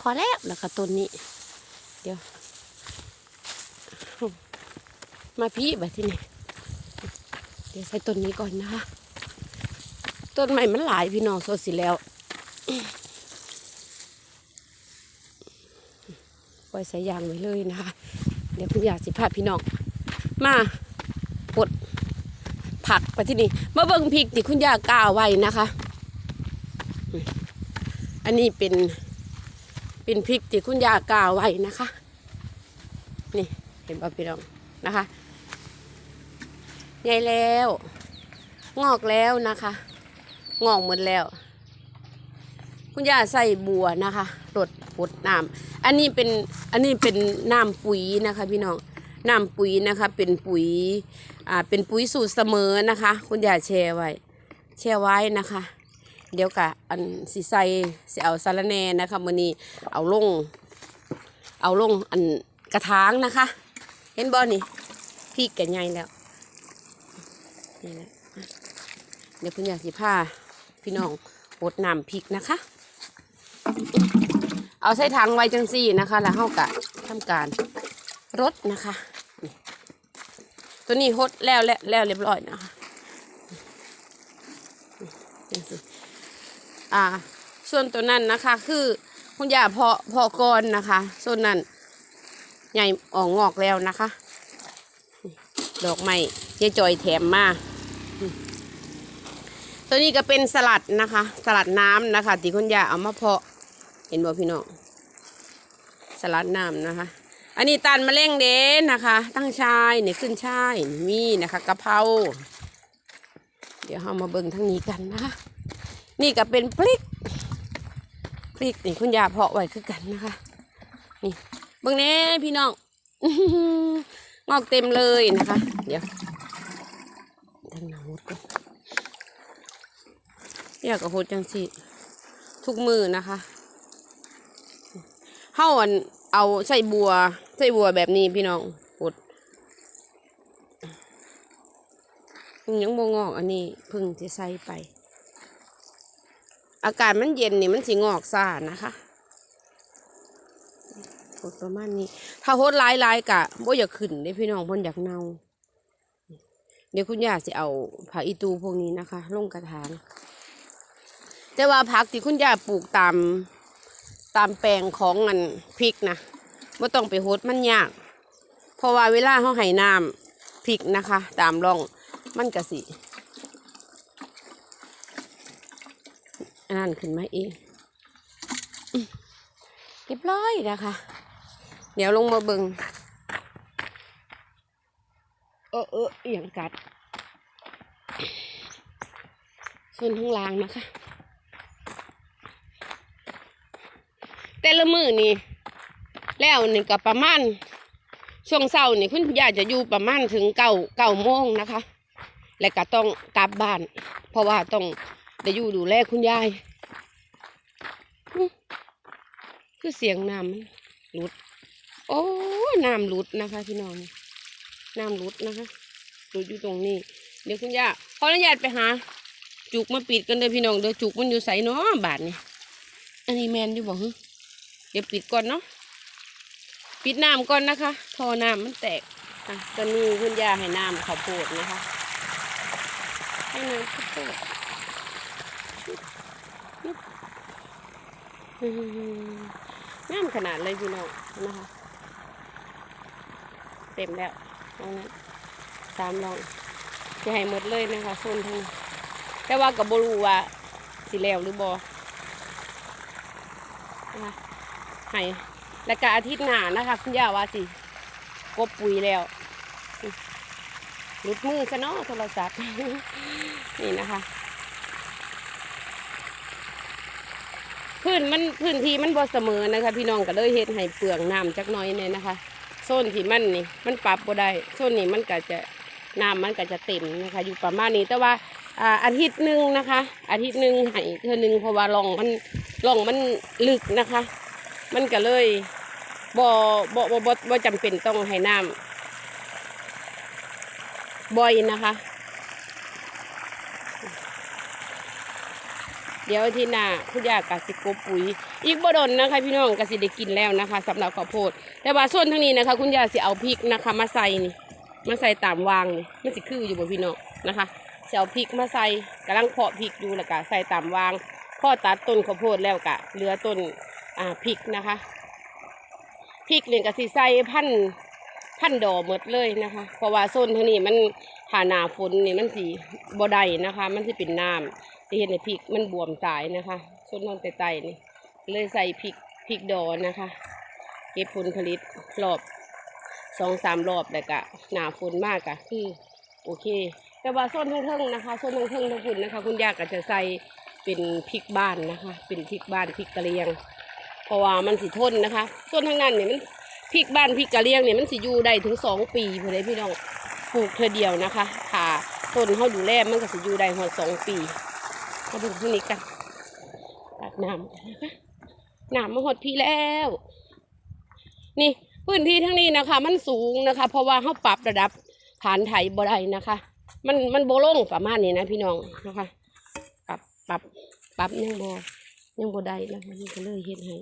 พอแล้วแล้วก็ต้นนี้ เดี๋ยว มาพี่แบบที่นี่เดี๋ยวใส่ต้นนี้ก่อนนะคะต้นใหม่มันหลายพี่น้องโซสิแล้วปล่อยสายยางไว้เลยนะคะ เดี๋ยวคุณยาสิพาพี่น้อง มาปลดผักไปที่นี่มาเบิ่งพริกที่คุณยากาไว้นะคะ อันนี้เป็น เป็นพริกที่คุณยากาไว้นะคะ นี่เห็นป่ะพี่น้องนะคะใหญ่แล้ว งอกแล้วนะคะ งอกหมดแล้ว คุณย่าใส่บัวนะคะรดปดน้ำอันนี้เป็นอันนี้เป็นน้ำปุ๋ยนะคะพี่น้องน้ำปุ๋ยนะคะ เป็นปุ๋ยอ่าเป็นปุ๋ยสูตรเสมอนะคะ คุณย่าแช่ไว้แช่ไว้นะคะ เดี๋ยวกะอันสีใส่สีเอาสารแน่นะคะมือนี้เอาลง เอาลงอันกระถางนะคะ เห็นบอนี่พริกแก่ใหญ่แล้วนี่แหละอะเดี๋ยวคุณยายสิผ้าพี่น้องบดน้ำพริกนะคะ เอาใส่ถังไว้จังสี่นะคะ แล้วเฮากะทำการรดนะคะ ตัวนี้ฮดแล้วแล้วแล้วเรียบร้อยนะคะจังสิ อ่า ส่วนตัวนั้นนะคะ คือคุณยาเพาะเพาะกอนนะคะ ส่วนนั้นใหญ่ออกงอกแล้วนะคะ ดอกไม้เจ๊จอยแถมมาตัวนี้ก็เป็นสลัดนะคะ สลัดน้ำนะคะที่คุณยาเอามาเพาะ เห็นบ่พี่น้องสลัดน้ำนะคะ อันนี้ตันมะเร็งเด้นะคะ ตั้งชายเนี่ขึ้นชายนี่มีนะคะกะเพราเดี๋ยวเรามาเบิ่งทางนี้กันนะคะ นี่ก็เป็นพริก พริกนี่คุณยาเพาะไว้คือกันนะคะ นี่เบิ่งแน่พี่น้องงอกเต็มเลยนะคะ เดี๋ยวทางนาหดก่อนอยากกับหดจังสิทุกมือนะคะเฮาอันเอาใส่บัวใส่บัวแบบนี้พี่น้องหดยังบ่งอกอันนี้พึ่งจะใส่ไป อากาศมันเย็นนี่มันสิงอกซ่านะคะโหดประมาณนี้ ถ้าโหดหลายลายๆกะบ่อยากขึ้นได้พี่น้องพ่นอยากเน่า เดี๋ยวคุณย่าสิเอาผักอีตูพวกนี้นะคะ ลงกระถางแต่ว่าผักที่คุณย่าปลูกตามตามแปลงของอันพริกนะว่ต้องไปโหดมันยาก เพราะว่าเวลาเขาให้น้ำพริกนะคะ ตามร่องมันกะสิ อันนั้นขึ้นมาเองอืมเรียบร้อยนะคะ เดี๋ยวลงมาเบิงเออเอออหย่างกัด ส่วนข้างล่างนะคะ แต่ละมือนี่ แล้วนี่ก็ประมาณช่วงเช้านี่คุณยายจะอยู่ประมาณถึงเก้าเก้าโมงนะคะ แล้วก็ต้องกลับบ้าน เพราะว่าต้อง ได้อยู่ดูแลคุณยายอื้อคือเสียงน้ำหลุด โอ้น้ำหลุดนะคะ พี่น้องน้ำหลุดนะคะหลุดอยู่ตรงนี้ เดี๋ยวคุณย่าขออนุญาตไปหา จุกมาปิดกันเลยพี่น้องเดี๋ยวจุกมันอยู่ใสเนาะบาทนี่อันนี้แมนอยู่บอกฮึเดี๋ยวปิดก่อนเนาะปิดน้ำก่อนนะคะทอน้ำมันแตกอะตอนนี้คุณย่าให้น้ำข้าวโพดนะคะให้น้ำข้าวโพดอืม งามขนาดเลยพี่น้องนะคะเต็มแล้วตรงนั้นสามลองจะให้หมดเลยนะคะโซนทั้งนี้แต่ว่ากับบรูว่าสิแล้วหรือบอนะคะให้แล้วก็อาทิตย์หน้านะคะ คุณย่าว่าสิกบปุ๋ยแล้วหลุดมือซะเนาะโทรศัพท์นี่นะคะ พื้นมันพื้นที่มันบ่เสมอนะคะ พี่น้องก็เลยเฮ็ดให้เปลืองน้ำจักหน้อยเนี่ยนะคะโซนที่มันนี่มันปรับบ่ได้โซนนี้มันก็จะน้ำมันก็จะเต็มนะคะ อยู่ประมาณนี้แต่ว่าอาทิตย์หนึ่งนะคะ อาทิตย์หนึ่งให้เทื่อหนึ่งเพราะว่าร่องมันร่องมันลึกนะคะ มันก็เลยบ่บ่บ่บ่บ่จำเป็นต้องให้น้ำบ่อยนะคะ เดี๋ยวที่หน้าคุณยากะสิกบปุ๋ย อีกบ่ดนนะคะ พี่น้องกะสิได้กินแล้วนะคะสำหรับข้าวโพด แต่ว่าส่วนทางนี้นะคะ คุณยาสิเอาพริกนะคะ มาใส่นี่มาใส่ตามวางนี่มันสิคืออยู่บ่พี่น้องนะคะสิเอาพริกมาใส่กำลังเพาะพริกอยู่แล้วก็ใส่ตามวางพอตัดต้นข้าวโพดแล้วกะเหลือต้นอ่าพริกนะคะพริกเนี่ยกสิใส่พันพันดอกหมดเลยนะคะ เพราะว่าโซนทางนี้มันผ่าหนาฝนนี่มันสีบ่ได้นะคะ มันสิเป็นน้ำ สิเห็นในพริกมันบวมตายนะคะโซนนอนแต่ไตนี่เลยใส่พริกพริกดอนะคะ เก็บผลผลิตรอบสองสามรอบแล้วก็หนาฝนมากอะคือโอเค แต่ว่าโซนเทิงๆนะคะโซนเทิงๆทั้งคุณนะคะ คุณยาก็จะใส่เป็นพริกบ้านนะคะ เป็นพริกบ้านพริกกะเหรียง เพราะว่ามันสิทนนะคะส่วนทางนั้นเนี่ยมันพริกบ้านพริกกะเหรียงเนี่ยมันสิอยู่ได้ถึงสองปีเพื่อได้พี่น้องปลูกเธอเดียวนะคะถ้าต้นเขาดูแลมันก็สิอยู่ได้หัวสองปี มาดูที่นี้กันตัดน้ำนะคะน้ำมาหดพี่แล้ว นี่พื้นที่ทั้งนี้นะคะ มันสูงนะคะ เพราะว่าเขาปรับระดับฐานไถบ่ได้นะคะ มันมันโบล่งประมาณนี้นะพี่น้องนะคะ ปรับปรับปรับยังบ่ยังบ่ได้นะคะนี่ก็เลยเฮ็ดให้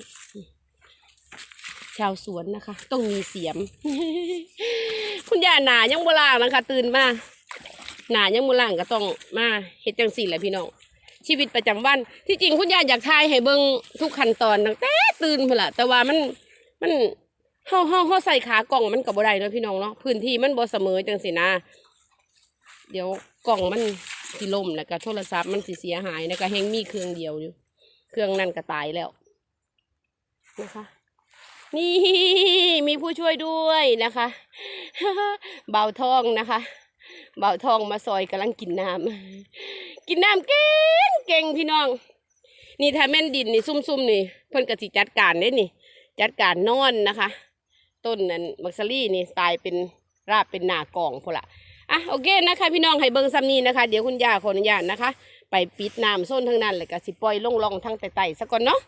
ชาวสวนนะคะ ต้องมีเสียม คุณย่าหนายังโบล่างนะคะ ตื่นมาหนายังโบล่างก็ต้องมาเฮ็ดจังสี่แหละพี่น้อง ชีวิตประจำวัน ที่จริงคุณย่าอยากทายให้เบิ่งทุกขั้นตอนตั้งแต่ตื่นพุ่นละแต่ว่ามันมันเฮาเฮาเฮาใส่ขากล่องมันก็บ่ได้เนาะพี่น้องเนาะพื้นที่มันบ่เสมอจังสินะ เดี๋ยวกล่องมันสิล่มแล้วก็โทรศัพท์มันสิเสียหายแล้วก็แฮงมีเครื่องเดียวอยู่ เครื่องนั่นก็ตายแล้วนะคะนี่มีผู้ช่วยด้วยนะคะ เบาทองนะคะ เบาทองมาซอยกำลังกินน้ำกินน้ำเก่งเก่งพี่น้อง นี่ถ้าแม่นดินนี่ซุ่มๆนี่เพิ่นกสิจัดการได้นี่ จัดการนอนนะคะ ต้นนั้นบักซารี่นี่ตายเป็นราบเป็นหนากองพุ่นละอะโอเคนะคะ พี่น้องให้เบิ่งซ้ำนี้นะคะ เดี๋ยวคุณย่าขออนุญาตนะคะ ไปปิดน้ำโซนทั้งนั้นเลยกสิปล่อยลงลองทั้งไต่ๆซะก่อนเนาะ